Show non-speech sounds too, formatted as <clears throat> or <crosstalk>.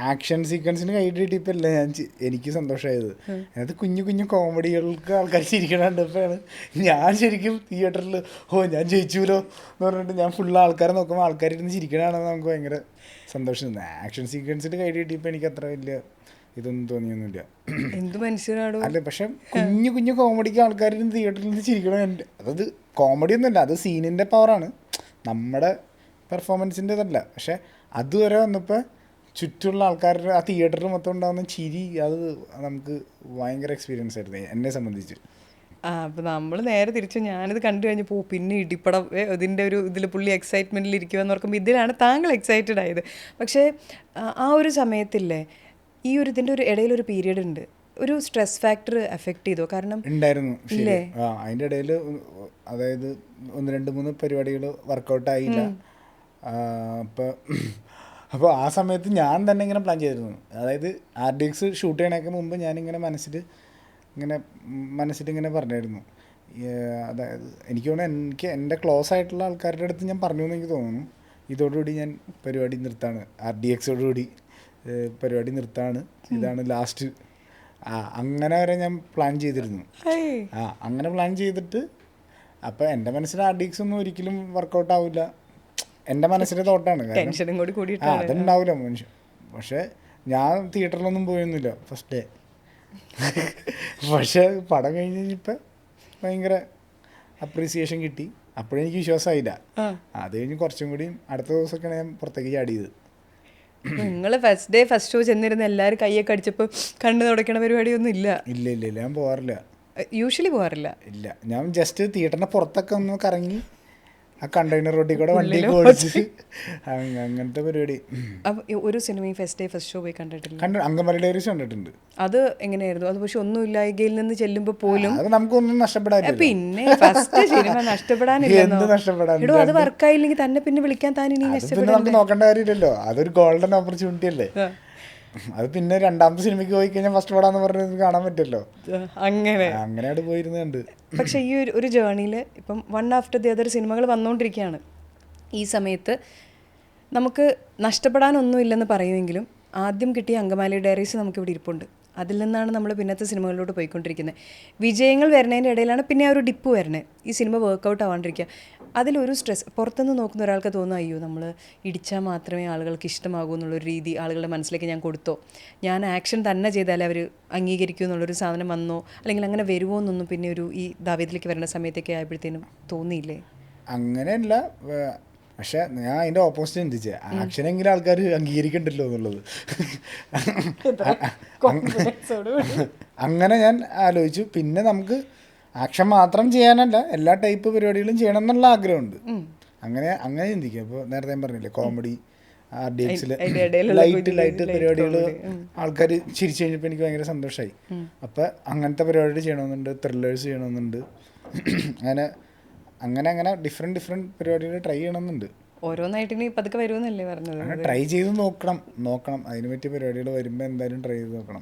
Action സീക്വൻസിന് കൈ കിട്ടിയപ്പല്ല ഞാൻ എനിക്ക് സന്തോഷമായത് അതിനകത്ത് കുഞ്ഞു കുഞ്ഞു കോമഡികൾക്ക് ആൾക്കാർ ചിരിക്കണ കണ്ടപ്പോഴാണ് ഞാൻ ശരിക്കും തിയേറ്ററിൽ ഓ ഞാൻ ജയിച്ചുല്ലോ എന്ന് പറഞ്ഞിട്ട് ഞാൻ ഫുള്ള് ആൾക്കാരെ നോക്കുമ്പോൾ ആൾക്കാർ ഇരുന്ന് ചിരിക്കണതാണെന്ന് നമുക്ക് ഭയങ്കര സന്തോഷം ആക്ഷൻ സീക്വൻസിന് കൈ കിട്ടിയപ്പോൾ എനിക്ക് അത്ര വലിയ ഇതൊന്നും തോന്നിയൊന്നുമില്ല. എന്ത് മനുഷ്യനാണ് അല്ല പക്ഷെ കുഞ്ഞു കുഞ്ഞു കോമഡിക്ക് ആൾക്കാർ തിയേറ്ററിൽ നിന്ന് ചിരിക്കണം എന്റെ അതത് കോമഡി ഒന്നുമല്ല അത് സീനിന്റെ പവറാണ് നമ്മുടെ പെർഫോമൻസിന്റെ ഇതല്ല പക്ഷെ അതുവരെ വന്നപ്പോൾ ചുറ്റുമുള്ള ആൾക്കാരുടെ ആ തിയേറ്ററിൽ മൊത്തം ഉണ്ടാകുന്ന ചിരി അത് നമുക്ക് ഭയങ്കര എക്സ്പീരിയൻസ് ആയിരുന്നു എന്നെ സംബന്ധിച്ച്. ആ അപ്പം നമ്മൾ നേരെ തിരിച്ചു ഞാനിത് കണ്ടു കഴിഞ്ഞപ്പോൾ പോ പിന്നെ ഇടിപ്പടം ഇതിന്റെ ഒരു ഇതിൽ പുള്ളി എക്സൈറ്റ്മെന്റിൽ ഇരിക്കുമെന്ന് ഓർക്കുമ്പോൾ ഇതിലാണ് താങ്കൾ എക്സൈറ്റഡ് ആയത്. പക്ഷേ ആ, ഒരു സമയത്തില്ലേ ഈ ഒരു ഇതിന്റെ ഒരു ഇടയിൽ ഒരു പീരീഡ് ഉണ്ട്. ഒരു സ്ട്രെസ് ഫാക്ടർ എഫക്ട് ചെയ്തോ? കാരണം ഉണ്ടായിരുന്നു ആ അതിന്റെ ഇടയിൽ അതായത് ഒന്ന് രണ്ട് മൂന്ന് പരിപാടികൾ വർക്കൗട്ട് ആയില്ല. അപ്പോൾ അപ്പോൾ ആ സമയത്ത് ഞാൻ തന്നെ ഇങ്ങനെ പ്ലാൻ ചെയ്തിരുന്നു. അതായത് ആർ ഡി എക്സ് ഷൂട്ട് ചെയ്യണേക്ക് മുമ്പ് ഞാനിങ്ങനെ മനസ്സിൽ ഇങ്ങനെ മനസ്സിൽ ഇങ്ങനെ പറഞ്ഞായിരുന്നു അതായത് എനിക്ക് തോന്നുന്നു എനിക്ക് എന്റെ ക്ലോസ് ആയിട്ടുള്ള ആൾക്കാരുടെ അടുത്ത് ഞാൻ പറഞ്ഞു എന്ന് എനിക്ക് തോന്നുന്നു. ഇതോടുകൂടി ഞാൻ പരിപാടി നിർത്താണ്. ആർ ഡി എക്സോടുകൂടി പരിപാടി നിർത്താണ്. ഇതാണ് ലാസ്റ്റ് ആ അങ്ങനെ വരെ ഞാൻ പ്ലാൻ ചെയ്തിരുന്നു. ആ അങ്ങനെ പ്ലാൻ ചെയ്തിട്ട് അപ്പോൾ എന്റെ മനസ്സിൽ ആർ ഡി എക്സ് ഒന്നും ഒരിക്കലും വർക്കൗട്ട് ആവില്ല എന്റെ മനസ്സിലെ തോട്ടാണ്. ടെൻഷനും കൂടി അതുണ്ടാവില്ല മനുഷ്യൻ പക്ഷെ ഞാൻ തിയേറ്ററിലൊന്നും പോയൊന്നുമില്ല ഫസ്റ്റ് ഡേ പക്ഷെ പടം കഴിഞ്ഞ് കഴിഞ്ഞപ്പോൾ ഭയങ്കര അപ്രീസിയേഷൻ കിട്ടി. അപ്പോഴെനിക്ക് വിശ്വാസമായില്ല. അത് കഴിഞ്ഞ് കുറച്ചും കൂടി അടുത്ത ദിവസമൊക്കെയാണ് ഞാൻ പുറത്തേക്ക് ചാടിയത്. നിങ്ങൾ ഫസ്റ്റ് ഡേ ഫസ്റ്റ് ഷോ ചെന്നിരുന്ന എല്ലാവരും കൈയൊക്കെ അടിച്ചപ്പോൾ കണ്ണു തുടക്കണ പരിപാടിയൊന്നും ഇല്ല. ഇല്ല ഇല്ല ഇല്ല. ഞാൻ പോകാറില്ല യൂഷ്വലി പോകാറില്ല ഇല്ല. ഞാൻ ജസ്റ്റ് തിയേറ്ററിന്റെ പുറത്തൊക്കെ ഒന്ന് കറങ്ങി ആ കണ്ടെയ്നർ റോഡിൽ കൂടെ വണ്ടി ഓടിച്ച് അങ്ങ- അങ്ങനത്തെ പരിപാടി. ഒരു സിനിമയും ഫസ്റ്റ് ഡേ ഫസ്റ്റ് ഷോ പോയി കണ്ടിട്ടില്ല? കണ്ട അങ്കമാലി ഡയറീസ് കണ്ടിട്ടുണ്ട്. അത് എങ്ങനെയായിരുന്നു? അത് പക്ഷെ ഒന്നും ഇല്ലായികയിൽ നിന്ന് ചെല്ലുമ്പോൾ പോലും അത് നമുക്കൊന്നും നഷ്ടപ്പെടാൻ പിന്നെ ഫസ്റ്റ് സിനിമ നഷ്ടപ്പെടാനില്ല അത് വർക്കായില്ലെങ്കിൽ തന്നെ പിന്നെ വിളിക്കാൻ താൻ ഇനി നഷ്ടപ്പെടാൻ നമുക്ക് നോക്കേണ്ട കാര്യമില്ലല്ലോ. അതൊരു ഗോൾഡൻ ഓപ്പർച്യൂണിറ്റി അല്ലേ? അത് പിന്നെ രണ്ടാമത്തെ സിനിമയ്ക്ക് പോയി കഴിഞ്ഞാൽ ഫസ്റ്റ് പടാന്ന് പറഞ്ഞത് കാണാൻ പറ്റുമല്ലോ അങ്ങനെ. അങ്ങനെയാണ് പോയിരുന്നുണ്ട്. പക്ഷെ ഈ ഒരു ഒരു ജേണിയിൽ ഇപ്പം വൺ ആഫ്റ്റർ ദി അതർ സിനിമകൾ വന്നുകൊണ്ടിരിക്കുകയാണ് ഈ സമയത്ത് നമുക്ക് നഷ്ടപ്പെടാനൊന്നും ഇല്ലെന്ന് പറയുമെങ്കിലും ആദ്യം കിട്ടിയ അങ്കമാലി ഡയറീസ് നമുക്കിവിടെ ഇരിപ്പുണ്ട്. അതിൽ നിന്നാണ് നമ്മൾ പിന്നത്തെ സിനിമകളിലോട്ട് പോയിക്കൊണ്ടിരിക്കുന്നത്. വിജയങ്ങൾ വരുന്നതിന്റെ ഇടയിലാണ് പിന്നെ ആ ഒരു ഡിപ്പ് വരണേ ഈ സിനിമ വർക്കൗട്ട് ആവാണ്ടിരിക്കുക. അതിലൊരു സ്ട്രെസ് പുറത്തുനിന്ന് നോക്കുന്ന ഒരാൾക്ക് തോന്നും അയ്യോ നമ്മൾ ഇടിച്ചാൽ മാത്രമേ ആളുകൾക്ക് ഇഷ്ടമാകൂ എന്നുള്ളൊരു രീതി ആളുകളുടെ മനസ്സിലേക്ക് ഞാൻ കൊടുത്തോ? ഞാൻ ആക്ഷൻ തന്നെ ചെയ്താലേ അവർ അംഗീകരിക്കൂ എന്നുള്ളൊരു സാധനം വന്നോ? അല്ലെങ്കിൽ അങ്ങനെ വരുമോ എന്നൊന്നും പിന്നെ ഒരു ഈ ദാവേദിലേക്ക് വരുന്ന സമയത്തൊക്കെ ആയപ്പോഴത്തേനും തോന്നിയില്ലേ? അങ്ങനെയല്ല. പക്ഷെ ഞാൻ അതിന്റെ ഓപ്പോസിറ്റ് ചിന്തിച്ചേ ആക്ഷനെങ്കിലും ആൾക്കാർ അംഗീകരിക്കണ്ടല്ലോ എന്നുള്ളത്. അങ്ങനെ ഞാൻ ആലോചിച്ചു. പിന്നെ നമുക്ക് ആക്ഷൻ മാത്രം ചെയ്യാനല്ല എല്ലാ ടൈപ്പ് പരിപാടികളും ചെയ്യണം എന്നുള്ള ആഗ്രഹമുണ്ട്. അങ്ങനെ അങ്ങനെ ചിന്തിക്കുക അപ്പോൾ നേരത്തെ ഞാൻ പറഞ്ഞില്ലേ കോമഡി ആർ ഡി എക്സിൽ ഇടയിലുള്ള ലൈറ്റ് ലൈറ്റ് പരിപാടികൾ ആൾക്കാർ ചിരിച്ചു കഴിഞ്ഞപ്പോൾ എനിക്ക് ഭയങ്കര സന്തോഷമായി അപ്പം അങ്ങനത്തെ പരിപാടികൾ ചെയ്യണമെന്നുണ്ട് ത്രില്ലേഴ്സ് ചെയ്യണമെന്നുണ്ട്. <clears throat> അങ്ങനെ അങ്ങനെ അങ്ങനെ ഡിഫറെന്റ് ഡിഫറെന്റ് പരിപാടികൾ ട്രൈ ചെയ്യണമെന്നുണ്ട്. ഓരോന്നായിട്ട് ഇനി പതുക്കെ വരുമെന്നല്ലേ പറഞ്ഞത്? ട്രൈ ചെയ്ത് നോക്കണം നോക്കണം. അതിന് പറ്റിയ പരിപാടികൾ വരുമ്പോൾ എന്തായാലും ട്രൈ ചെയ്ത് നോക്കണം.